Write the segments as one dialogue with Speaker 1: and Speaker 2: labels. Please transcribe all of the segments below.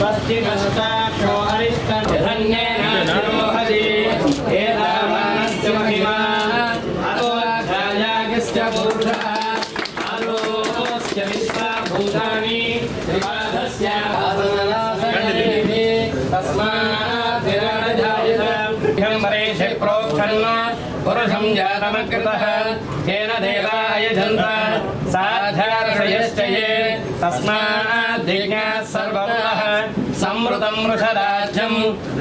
Speaker 1: पश्चिमस्ताक्षो हरिस्तन्धन्येन ये। तस्मात् दिज्ञाः सर्वतः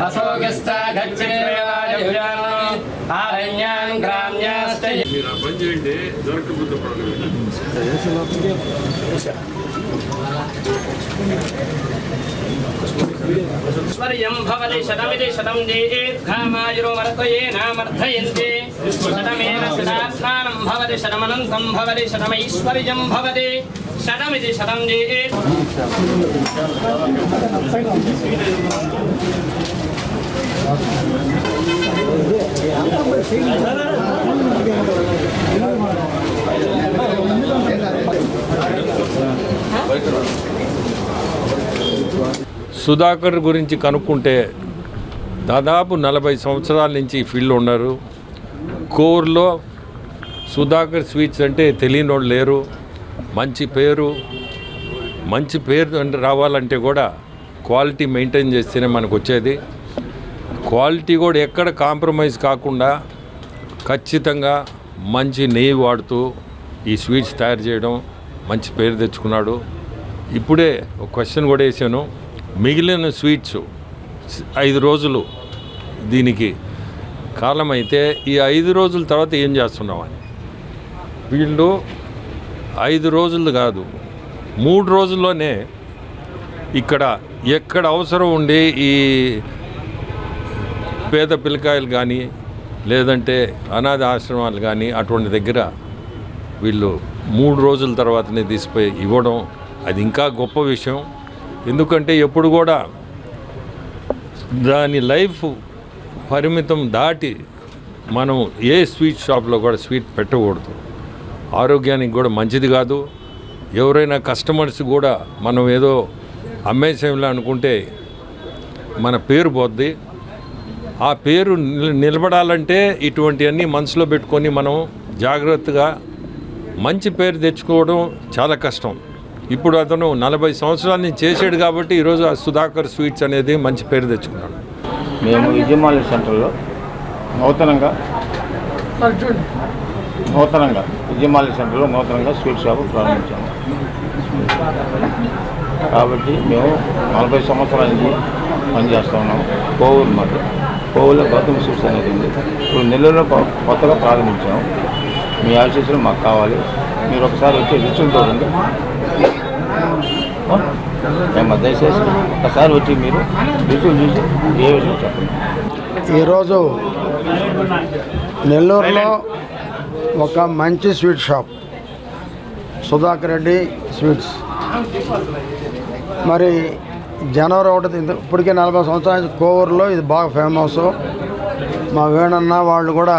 Speaker 1: అశోకశ్చ గచ్చేవాయుజానం ఆరణ్యాన్ గ్రామ్యాశ్చ.
Speaker 2: దొరకబుద్ధ
Speaker 1: స్వర్యం భవతి శతమితి శతం దీర్ఘామాయురో వర్తయే నామర్థయంతి. శతమేన శతాత్మానం భవతి శరమనంతం భవతి శరమైశ్వర్యం భవతి శరమిది శరం దీర్
Speaker 3: సుధాకర్ గురించి కనుక్కుంటే దాదాపు నలభై సంవత్సరాల నుంచి ఈ ఫీల్డ్లో ఉన్నారు. కోర్లో సుధాకర్ స్వీట్స్ అంటే తెలియని వాళ్ళు లేరు. మంచి పేరు మంచి పేరు అంటే రావాలంటే కూడా క్వాలిటీ మెయింటైన్ చేస్తేనే మనకు వచ్చేది. క్వాలిటీ కూడా ఎక్కడ కాంప్రమైజ్ కాకుండా ఖచ్చితంగా మంచి నెయ్యి వాడుతూ ఈ స్వీట్స్ తయారు చేయడం మంచి పేరు తెచ్చుకున్నాడు. ఇప్పుడే ఒక క్వశ్చన్ కూడా వేసాను. మిగిలిన స్వీట్స్ ఐదు రోజులు దీనికి కాలం అయితే ఈ ఐదు రోజుల తర్వాత ఏం చేస్తున్నామని వీళ్ళు ఐదు రోజులు కాదు మూడు రోజుల్లోనే ఇక్కడ ఎక్కడ అవసరం ఉండి ఈ పేద పిల్లకాయలు కానీ లేదంటే అనాథ ఆశ్రమాలు కానీ అటువంటి దగ్గర వీళ్ళు మూడు రోజుల తర్వాతనే తీసిపోయి ఇవ్వడం అది ఇంకా గొప్ప విషయం. ఎందుకంటే ఎప్పుడు కూడా దాని లైఫ్ పరిమితం దాటి మనం ఏ స్వీట్ షాప్లో కూడా స్వీట్ పెట్టకూడదు. ఆరోగ్యానికి కూడా మంచిది కాదు. ఎవరైనా కస్టమర్స్ కూడా మనం ఏదో అమ్మేసేంలా అనుకుంటే మన పేరు పోద్ది. ఆ పేరు నిల- నిలబడాలంటే ఇటువంటివన్నీ మనసులో పెట్టుకొని మనం జాగ్రత్తగా మంచి పేరు తెచ్చుకోవడం చాలా కష్టం. ఇప్పుడు అతను నలభై సంవత్సరాల నుంచి చేసాడు కాబట్టి ఈరోజు ఆ సుధాకర్ స్వీట్స్ అనేది మంచి పేరు తెచ్చుకున్నాడు.
Speaker 4: మేము విజయమాల సెంటర్లో నూతనంగా నూతనంగా విజయమాల సెంటర్లో నూతనంగా స్వీట్ షాప్ ప్రారంభించాము. కాబట్టి మేము నలభై సంవత్సరాల నుంచి పనిచేస్తూ ఉన్నాము కోవూరు మాట కోవూరులో గౌతమ స్వీట్స్ అనేది ఉంది. ఇప్పుడు నెల్లూరులో కొత్తగా ప్రారంభించాము. మీ ఆశీస్సులు మాకు కావాలి. మీరు ఒకసారి వచ్చి రుచులు చూడండి. మేము దయచేసి ఒకసారి వచ్చి మీరు రుచులు చూసి ఏ విషయం చెప్పండి.
Speaker 5: ఈరోజు నెల్లూరులో ఒక మంచి sweet shop. Sudhakar Reddy sweets. మరి జనవరి ఒకటి ఇప్పటికే నలభై సంవత్సరాల కోవూరులో ఇది బాగా ఫేమస్. మా వేణన్న వాళ్ళు కూడా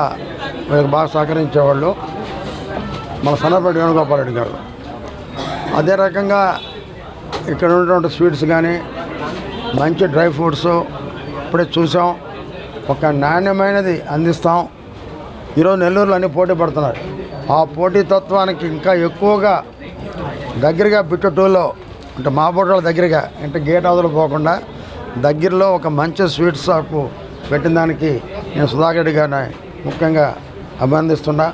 Speaker 5: వీళ్ళకి బాగా సహకరించేవాళ్ళు. మన సన్నపేట వేణుగోపాల్ రెడ్డి గారు. అదే రకంగా ఇక్కడ ఉన్నటువంటి స్వీట్స్ కానీ మంచి డ్రై ఫ్రూట్స్ ఇప్పుడే చూసాం. ఒక నాణ్యమైనది అందిస్తాం. ఈరోజు నెల్లూరులో అన్ని పోటీ పడుతున్నారు. ఆ పోటీతత్వానికి ఇంకా ఎక్కువగా దగ్గరగా బిట్టు టూలో అంటే మా బోటల దగ్గరగా అంటే గేట్ అవతల పోకుండా దగ్గరలో ఒక మంచి స్వీట్ షాపు పెట్టిన దానికి నేను సుధాకర్ రెడ్డి గారిని ముఖ్యంగా అభినందిస్తున్నా.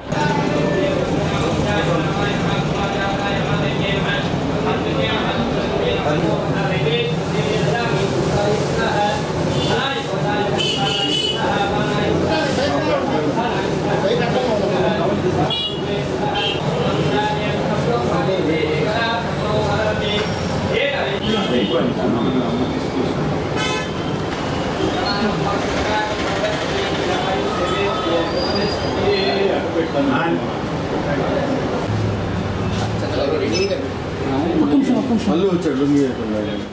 Speaker 2: మళ్ళీ వచ్చాడు లుంగి వేసుకున్నాడు.